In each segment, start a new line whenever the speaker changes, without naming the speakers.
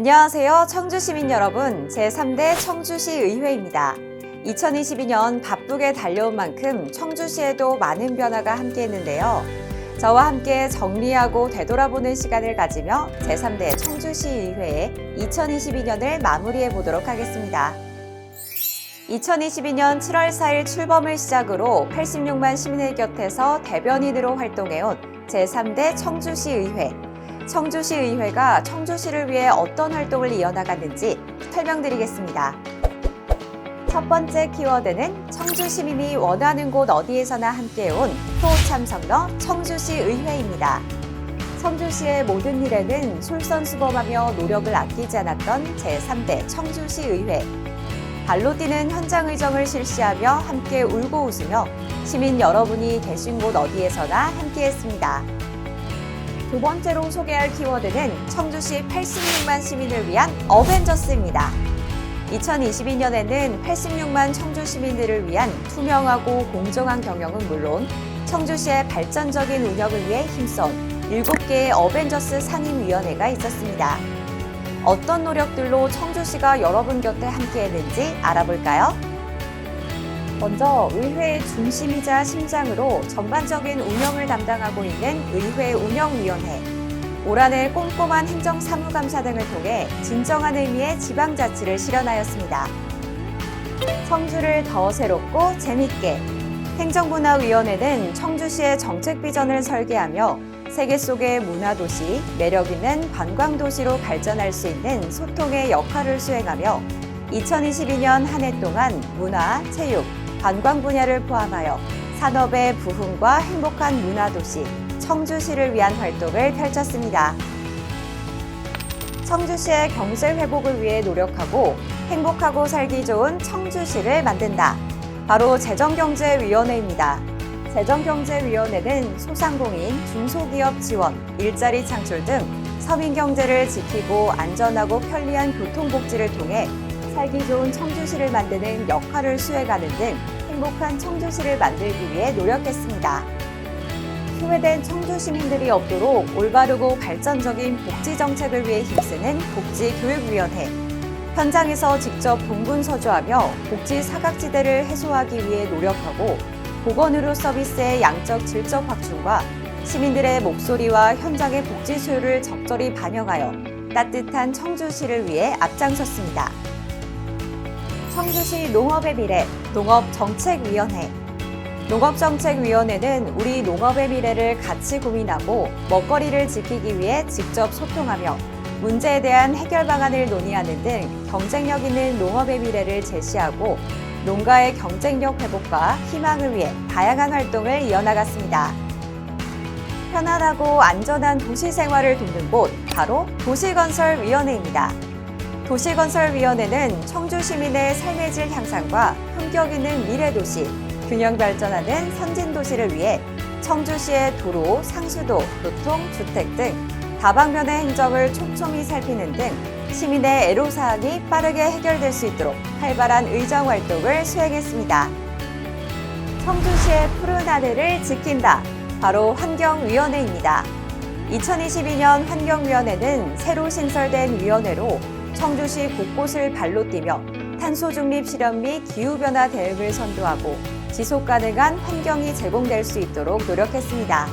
안녕하세요. 청주 시민 여러분. 제3대 청주시 의회입니다. 2022년 바쁘게 달려온 만큼 청주시에도 많은 변화가 함께 했는데요. 저와 함께 정리하고 되돌아보는 시간을 가지며 제3대 청주시 의회의 2022년을 마무리해 보도록 하겠습니다. 2022년 7월 4일 출범을 시작으로 86만 시민의 곁에서 대변인으로 활동해온 제3대 청주시 의회. 청주시 의회가 청주시를 위해 어떤 활동을 이어나갔는지 설명드리겠습니다. 첫 번째 키워드는 청주 시민이 원하는 곳 어디에서나 함께해온 호참선거 청주시 의회입니다. 청주시의 모든 일에는 솔선수범하며 노력을 아끼지 않았던 제3대 청주시 의회. 발로 뛰는 현장 의정을 실시하며 함께 울고 웃으며 시민 여러분이 계신 곳 어디에서나 함께했습니다. 두 번째로 소개할 키워드는 청주시 86만 시민을 위한 어벤져스입니다. 2022년에는 86만 청주 시민들을 위한 투명하고 공정한 경영은 물론 청주시의 발전적인 운영을 위해 힘써온 7개의 어벤져스 상임위원회가 있었습니다. 어떤 노력들로 청주시가 여러분 곁에 함께했는지 알아볼까요? 먼저 의회의 중심이자 심장으로 전반적인 운영을 담당하고 있는 의회 운영위원회. 올 한해 꼼꼼한 행정사무감사 등을 통해 진정한 의미의 지방자치를 실현하였습니다. 청주를 더 새롭고 재밌게 행정문화위원회는 청주시의 정책 비전을 설계하며 세계 속의 문화도시, 매력있는 관광도시로 발전할 수 있는 소통의 역할을 수행하며 2022년 한 해 동안 문화, 체육, 관광 분야를 포함하여 산업의 부흥과 행복한 문화도시, 청주시를 위한 활동을 펼쳤습니다. 청주시의 경제 회복을 위해 노력하고 행복하고 살기 좋은 청주시를 만든다. 바로 재정경제위원회입니다. 재정경제위원회는 소상공인, 중소기업 지원, 일자리 창출 등 서민 경제를 지키고 안전하고 편리한 교통복지를 통해 살기 좋은 청주시를 만드는 역할을 수행하는 등 행복한 청주시를 만들기 위해 노력했습니다. 소외된 청주 시민들이 없도록 올바르고 발전적인 복지 정책을 위해 힘쓰는 복지교육위원회. 현장에서 직접 동분 서주하며 복지 사각지대를 해소하기 위해 노력하고 보건의료 서비스의 양적 질적 확충과 시민들의 목소리와 현장의 복지 수요를 적절히 반영하여 따뜻한 청주시를 위해 앞장섰습니다. 청주시 농업의 미래 농업정책위원회 농업정책위원회는 우리 농업의 미래를 같이 고민하고 먹거리를 지키기 위해 직접 소통하며 문제에 대한 해결 방안을 논의하는 등 경쟁력 있는 농업의 미래를 제시하고 농가의 경쟁력 회복과 희망을 위해 다양한 활동을 이어나갔습니다. 편안하고 안전한 도시 생활을 돕는 곳, 바로 도시건설위원회입니다. 도시건설위원회는 청주 시민의 삶의 질 향상과 품격 있는 미래 도시, 균형 발전하는 선진 도시를 위해 청주시의 도로, 상수도, 교통, 주택 등 다방면의 행정을 촘촘히 살피는 등 시민의 애로사항이 빠르게 해결될 수 있도록 활발한 의정 활동을 수행했습니다. 청주시의 푸른 하늘을 지킨다. 바로 환경위원회입니다. 2022년 환경위원회는 새로 신설된 위원회로 청주시 곳곳을 발로 뛰며 탄소 중립 실현 및 기후변화 대응을 선도하고 지속 가능한 환경이 제공될 수 있도록 노력했습니다.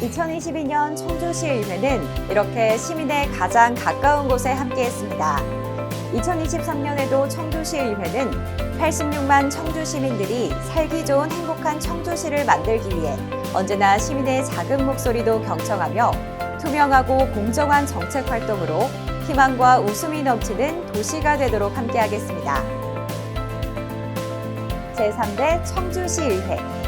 2022년 청주시의회는 이렇게 시민의 가장 가까운 곳에 함께했습니다. 2023년에도 청주시의회는 86만 청주 시민들이 살기 좋은 행복한 청주시를 만들기 위해 언제나 시민의 작은 목소리도 경청하며 투명하고 공정한 정책 활동으로 희망과 웃음이 넘치는 도시가 되도록 함께하겠습니다. 제3대 청주시의회